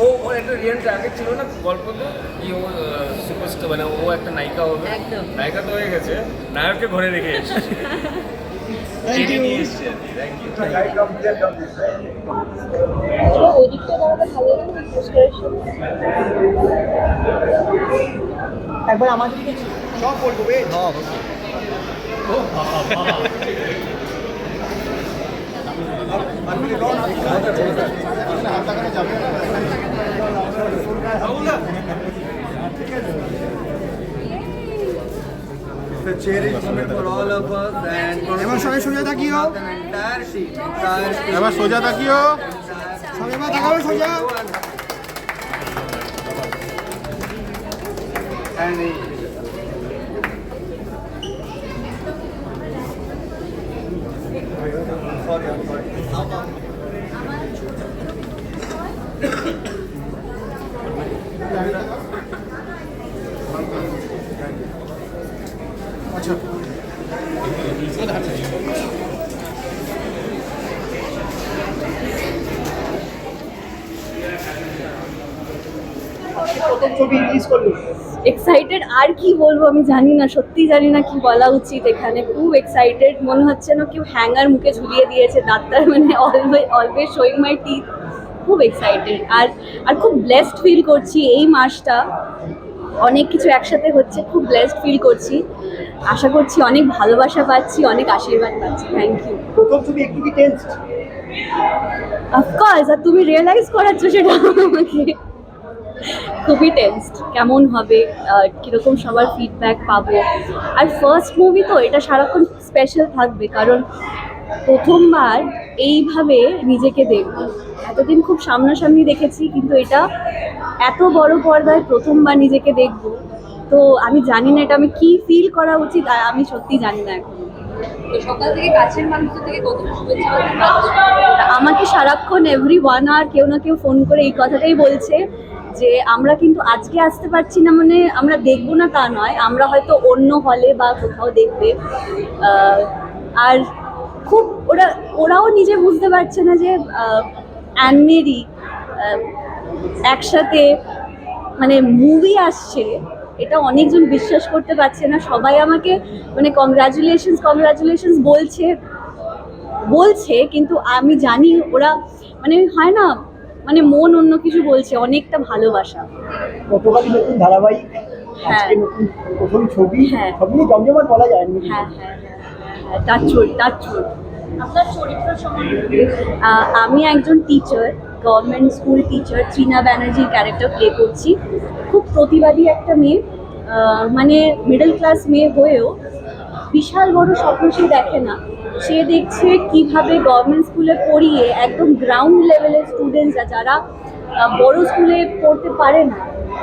ও ওর একটা real target ছিল না গল্প তো? কি ও সুপারস্টার মানে ও একটা নায়িকা হবে? একদম। নায়িকা তো হয়ে গেছে নায়ককে ঘরে রেখে এসেছে। টেনে নিয়ে এসছে আর কি থ্যাংক ইউ ওই দিকটা আমাকে ভালো লাগে না পোস্টারের একবার আমাদের দিকে সব বলব বে The moment for all of us and এবার সবাই সোজা তাকিও. এবার সোজা তাকিও সবাই এবার তাকাবে সোজা And করল এক্সাইটেড আর কি বলব আমি জানি না সত্যি জানি না কি বলা উচিত এখানে। খুব এক্সাইটেড মনে হচ্ছে না কেউ হ্যাঙ্গার মুখে ঝুলিয়ে দিয়েছে ডাক্তার মানে always always showing my teeth খুব এক্সাইটেড আর আর খুব ব্লেসড ফিল করছি এই মাসটা। অনেক কিছু একসাথে হচ্ছে খুব ব্লেসড ফিল করছি। আশা করছি অনেক ভালোবাসা পাচ্ছি অনেক আশীর্বাদ পাচ্ছি। থ্যাংক ইউ প্রথম ছবি একটু কি টেন্স অফকোর্স আর তুমি রিয়েলাইজ করাচ্ছ সেটা আমাকে। খুবই টেন্সড কেমন হবে কীরকম সবার ফিডব্যাক পাবো। আর ফার্স্ট মুভি তো এটা সারাক্ষণ স্পেশাল থাকবে কারণ প্রথমবার এইভাবে নিজেকে দেখব। এতদিন খুব সামনাসামনি দেখেছি কিন্তু এটা এত বড় পর্দায় প্রথমবার নিজেকে দেখব। তো আমি জানি না এটা আমি কি ফিল করা উচিত আর আমি সত্যি জানি না এখন। সকাল থেকে কাছের মানুষদের থেকে কতটা শুভেচ্ছা আমাকে সারাক্ষণ এভরি ওয়ান আওয়ার কেউ না কেউ ফোন করে এই কথাটাই বলছে যে আমরা কিন্তু আজকে আসতে পারছি না মানে আমরা দেখব না তা নয় আমরা হয়তো অন্য হলে বা কোথাও দেখবে। আর খুব ওরা ওরাও নিজে বুঝতে পারছে না যে অ্যানমেরি একসাথে মানে মুভি আসছে এটা অনেকজন বিশ্বাস করতে পারছে না। সবাই আমাকে মানে কংগ্রাচুলেশনস কংগ্রাচুলেশনস বলছে বলছে কিন্তু আমি জানি ওরা মানে হয় না মানে মন অন্য কিছু বলছে অনেকটা ভালোবাসা। গতকালই নতুন ধারাবাহিক আজকে নতুন প্রথম ছবি হ্যাঁ। সব নিয়ে জমজমাট বলা যায় হ্যাঁ হ্যাঁ হ্যাঁ। তার চরিত্র তার আপনার আমি একজন teacher government school teacher Trina ব্যানার্জির ক্যারেক্টার প্লে করছি। খুব প্রতিবাদী একটা মেয়ে মানে মিডল ক্লাস মেয়ে হয়েও বিশাল বড় স্বপ্ন সে দেখে না। সে দেখছে কীভাবে গভর্নমেন্ট স্কুলে পড়িয়ে একদম গ্রাউন্ড লেভেলের স্টুডেন্টসরা যারা বড় স্কুলে পড়তে পারে না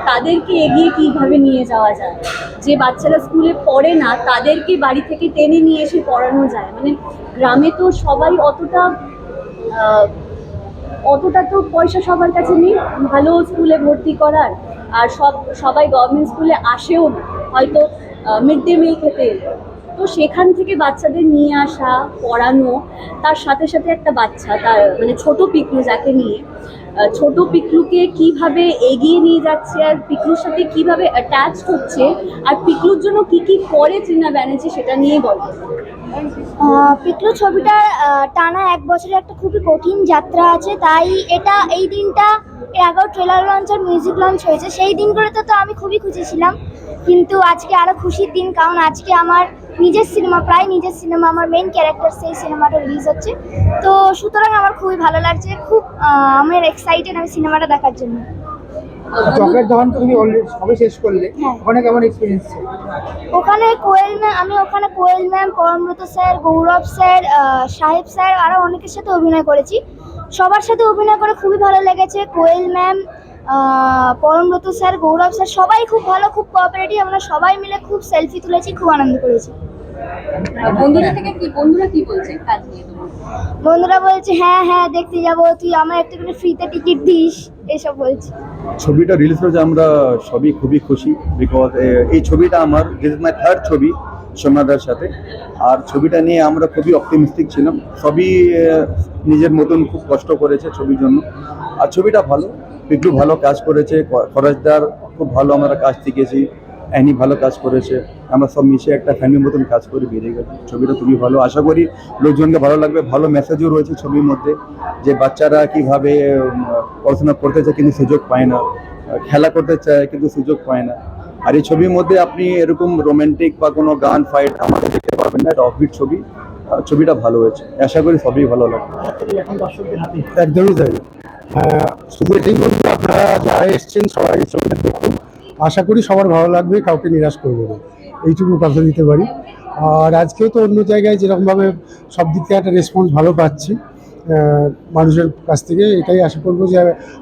তাদেরকে এগিয়ে কীভাবে নিয়ে যাওয়া যায়? যে বাচ্চারা স্কুলে পড়ে না, তাদেরকে বাড়ি থেকে টেনে নিয়ে এসে পড়ানো যায়। মানে গ্রামে তো সবাই অতটা অতটা তো পয়সা সবার কাছে নেই, ভালো স্কুলে ভর্তি করার। আর সব, সবাই গভর্নমেন্ট স্কুলে আসেও না। হয়তো মিড ডে মিল খেতে। তো সেখান থেকে বাচ্চাদের নিয়ে আসা পড়ানো তার সাথে সাথে একটা বাচ্চা তার মানে ছোট পিকলু যাকে নিয়ে ছোট পিকলুকে কীভাবে এগিয়ে নিয়ে যাচ্ছে আর পিকলুর সাথে কীভাবে অ্যাটাচ হচ্ছে আর পিকলুর জন্য কি কি করে চীনা ব্যানার্জি সেটা নিয়ে আহ, পিকলু ছবিটার আহ, টানা এক বছরের একটা খুবই কঠিন যাত্রা আছে তাই এটা এই দিনটা এর আগেও ট্রেলার লঞ্চ আর মিউজিক লঞ্চ হয়েছে সেই দিনগুলোতে তো আমি খুবই খুশি ছিলাম কিন্তু আজকে আরও খুশির দিন কারণ আজকে আমার নিজের সিনেমা প্রায় নিজের সিনেমা আমার মেন ক্যারেক্টার সেই সিনেমাটা রিলিজ হচ্ছে। তো সুতরাং আমার খুবই ভালো লাগছে খুব আমার এক্সাইটেড আমি সিনেমাটা দেখার জন্য। চকলেট দোকান তো তুমি অলরেডি সবে শেষ করলে হ্যাঁ। ওখানে কেমন এক্সপিরিয়েন্স ওখানে কোয়েল ম্যাম আমি ওখানে Koel ma'am Parambrata sir Gourab sir Saheb sir আরও অনেকের সাথে অভিনয় করেছি। সবার সাথে অভিনয় করে খুবই ভালো লেগেছে। Koel ma'am Parambrata sir Gourab sir সবাই খুব ভালো খুব কোঅপারেটিভ আমরা সবাই মিলে খুব সেলফি তুলেছি খুব আনন্দ করেছি। বন্ধুরা থেকে কি বন্ধুরা কি বলছে? কাজ নিয়ে বন্ধুরা বলছে হ্যাঁ হ্যাঁ দেখতে যাব তুই আমার একটা করে ফ্রিতে টিকিট দিস এসব বলছে। ছবিটা রিলিজ করেছে আমরা সবই খুবই খুশি বিকজ এই ছবিটা আমার দিস ইজ মাই থার্ড ছবি সোমনাদার সাথে। আর ছবিটা নিয়ে আমরা খুবই অপটিমিস্টিক ছিলাম সবই নিজের মতন খুব কষ্ট করেছে ছবির জন্য। আর ছবিটা ভালো পিকলু ভালো কাজ করেছে। ফরাজদার খুব ভালো আমরা কাজ শিখেছি অ্যানি ভালো কাজ করেছে। আমরা সব মিশে একটা ফ্যামিলির মতন কাজ করে বেরিয়ে গেছি। ছবিটা খুবই ভালো আশা করি লোকজনকে ভালো লাগবে। ভালো মেসেজও রয়েছে ছবির মধ্যে যে বাচ্চারা কীভাবে পড়াশোনা করতে চায় কিন্তু সুযোগ পায় না খেলা করতে চায় কিন্তু সুযোগ পায় না। আর এই ছবির মধ্যে আপনি এরকম রোমান্টিক বা কোনো গান ফাইট আমাকে দেখতে পাবেন না এটা অফবিট ছবি। ছবিটা ভালো হয়েছে। আশা করি সবই ভালো লাগবে। এখন দর্শকদের হাতে। একদমই তাই। শুধু এটাই বলব আপনারা যারা এসছেন, সবাই ছবিটা দেখুন। আশা করি সবার ভালো লাগবে, কাউকে নিরাশ করব না। এইটুকু কথা দিতে পারি। আর আজকেও তো অন্য জায়গায় যেরকমভাবে সব দিক থেকে একটা রেসপন্স ভালো পাচ্ছি মানুষের কাছ থেকে, এটাই আশা করব যে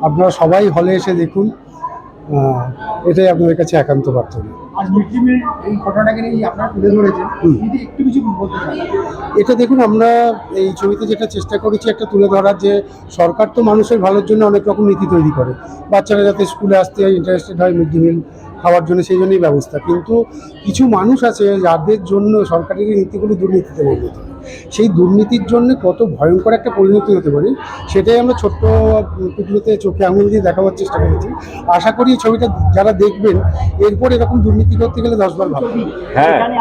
আপনারা সবাই হলে এসে দেখুন। এটাই আপনাদের কাছে একান্ত প্রার্থনা। আজ মিড ডে মিল এই ঘটনাটাকে নিয়ে আপনারা তুলে ধরেছেন। একটু কিছু এটা দেখুন আমরা এই ছবিতে যেটা চেষ্টা করেছি একটা তুলে ধরার যে সরকার তো মানুষের ভালোর জন্য অনেক রকম নীতি তৈরি করে। বাচ্চারা যাতে স্কুলে আসতে ইন্টারেস্টেড হয় মিড ডে মিল খাওয়ার জন্য সেই জন্যই ব্যবস্থা। কিন্তু কিছু মানুষ আছে যাদের জন্য সরকারের এই নীতিগুলো দুর্নীতিতে পরিণত। হয়। সেই দুর্নীতির জন্য কত ভয়ঙ্কর একটা পরিণতি হতে পারে সেটাই আমরা ছোট্ট পিকলুতে চোখে আঙুল দিয়ে দেখাবার চেষ্টা করেছি। আশা করি এই ছবিটা যারা দেখবেন এরপর এরকম দুর্নীতি করতে গেলে দশবার ভাববেন হ্যাঁ এখানে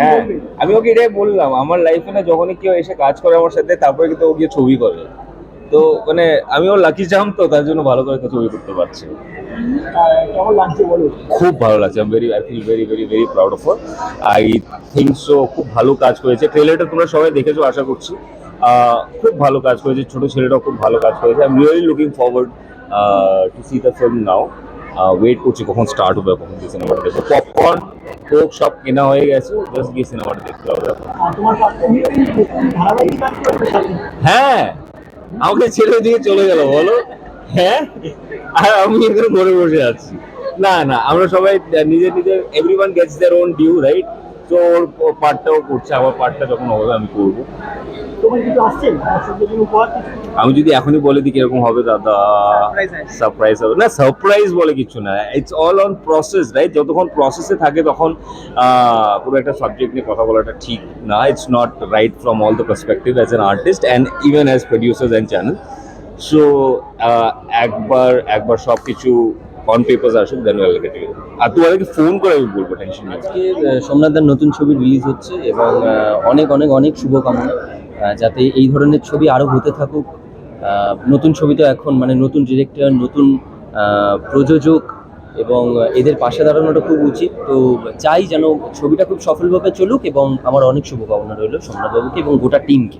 হ্যাঁ আমি ওকে এটাই বললাম আমার লাইফে না যখনই কেউ এসে কাজ করে আমার সাথে তারপরে কিন্তু ও গিয়ে ছবি করে। তো মানে আমি ওর লাকি চাম তো তার জন্য ভালো করে তো ছবি করতে পারছি। খুব ভালো লাগছে। I very I feel very very very proud of I think so খুব ভালো কাজ করেছে। ট্রেলারটা তোমরা সবাই দেখেছ, আশা করছি। খুব ভালো কাজ করেছে। ছোট ছেলেটাও খুব ভালো কাজ করেছে। I am really looking forward to see the film now wait করছি কখন স্টার্ট হবে, কখন গিয়ে সিনেমাটা দেখব। পপকর্ন কোক সব কেনা হয়ে গেছে। জাস্ট গিয়ে সিনেমাটা দেখতে হবে। হ্যাঁ আমাকে ছেড়ে দিয়ে চলে গেল, বলো। হ্যাঁ? আর আমি এখানে ঘরে বসে আছি। না না আমরা সবাই নিজের নিজের everyone gets their own due right তো ওর পার্টটাও করছে আমার পার্টটা যখন হবে আমি করব। আমি যদি এখনই বলে দিই কীরকম হবে দাদা সারপ্রাইজ হবে। না সারপ্রাইজ বলে কিছু না। It's all on process right যতক্ষণ প্রসেসে থাকে তখন পুরো একটা সাবজেক্ট নিয়ে কথা বলাটা ঠিক না। It's not right from all the perspective as an artist and even as producers and channel so একবার একবার সব কিছু অন পেপার আসুক দেন ওয়েল গেট আর তোমাদেরকে ফোন করে আমি বলব টেনশন আজকে আহ, সোমনাথদার নতুন ছবি রিলিজ হচ্ছে এবং অনেক অনেক অনেক শুভকামনা। যাতে এই ধরনের ছবি আরও হতে থাকুক। নতুন ছবি তো এখন মানে নতুন ডিরেক্টর নতুন প্রযোজক এবং এদের পাশে দাঁড়ানোটা খুব উচিত। তো চাই যেন ছবিটা খুব সফলভাবে চলুক এবং আমার অনেক শুভকামনা রইল সোমনাথবাবুকে এবং গোটা টিমকে